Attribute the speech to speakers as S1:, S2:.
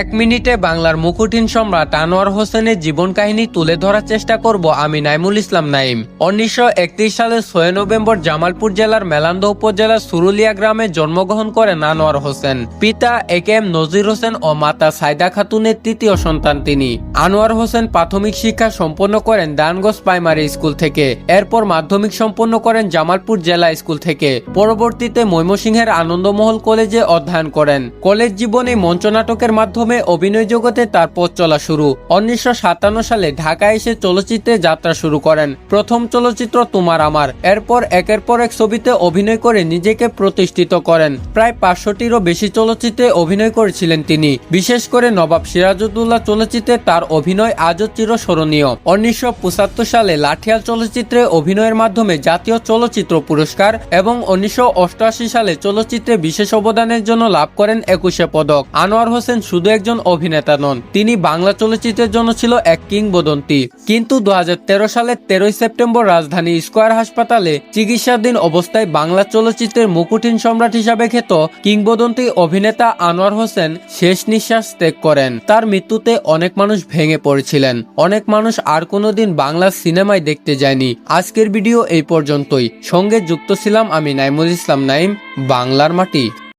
S1: এক মিনিটে বাংলার মুকুটিন সম্রাট আনোয়ার হোসেনের জীবন কাহিনী তুলে ধরার চেষ্টা করব আমি নাইমুল ইসলাম নাইম উনিশশো একত্রিশ সালের ছয় নভেম্বর জামালপুর জেলার মেলান্দ উপজেলার সুরুলিয়া গ্রামে জন্মগ্রহণ করেন আনোয়ার হোসেন। পিতা এ কে এম নজির হোসেন ও মাতা সাইদা খাতুনের তৃতীয় সন্তান তিনি। আনোয়ার হোসেন প্রাথমিক শিক্ষা সম্পন্ন করেন দানগঞ্জ প্রাইমারি স্কুল থেকে। এরপর মাধ্যমিক সম্পন্ন করেন জামালপুর জেলা স্কুল থেকে। পরবর্তীতে ময়মনসিংহের আনন্দমহল কলেজে অধ্যয়ন করেন। কলেজ জীবনে মঞ্চনাটকের মাধ্যমে অভিনয় জগতে তার পথ চলা শুরু। উনিশশো সাতান্ন সালে ঢাকায় এসে চলচ্চিত্রে যাত্রা শুরু করেন। প্রথম চলচ্চিত্র তোমার আমার। এরপর একের পর এক ছবিতে অভিনয় করে নিজেকে প্রতিষ্ঠিত করেন। প্রায় পাঁচশোটিরও বেশি চলচ্চিত্রে অভিনয় করেছিলেন তিনি। বিশেষ করে নবাব সিরাজউদ্দৌলা চলচ্চিত্রে তার অভিনয় আজও চিরস্মরণীয়। উনিশশো পঁচাত্তর সালে লাঠিয়াল চলচ্চিত্রে অভিনয়ের মাধ্যমে জাতীয় চলচ্চিত্র পুরস্কার এবং উনিশশো অষ্টআশি সালে চলচ্চিত্রে বিশেষ অবদানের জন্য লাভ করেন একুশে পদক। আনোয়ার হোসেন শুধু একজন অভিনেতা নন। তিনি বাংলা চলচ্চিত্রের জন্য ছিল এক কিংবদন্তি। কিন্তু দু সালের তেরোই সেপ্টেম্বর রাজধানী স্কোয়ার হাসপাতালে চিকিৎসাধীন অবস্থায় বাংলা চলচ্চিত্রের মুকুটিন সম্রাট হিসাবে খ্যাত কিংবদন্তি অভিনেতা আনোয়ার হোসেন শেষ নিঃশ্বাস ত্যাগ করেন। তার মৃত্যুতে অনেক মানুষ ভেঙে পড়েছিলেন। অনেক মানুষ আর কোনোদিন বাংলা সিনেমায় দেখতে যায়নি। আজকের ভিডিও এই পর্যন্তই। সঙ্গে যুক্ত ছিলাম আমি নাইমুল ইসলাম নাইম, বাংলার মাটি।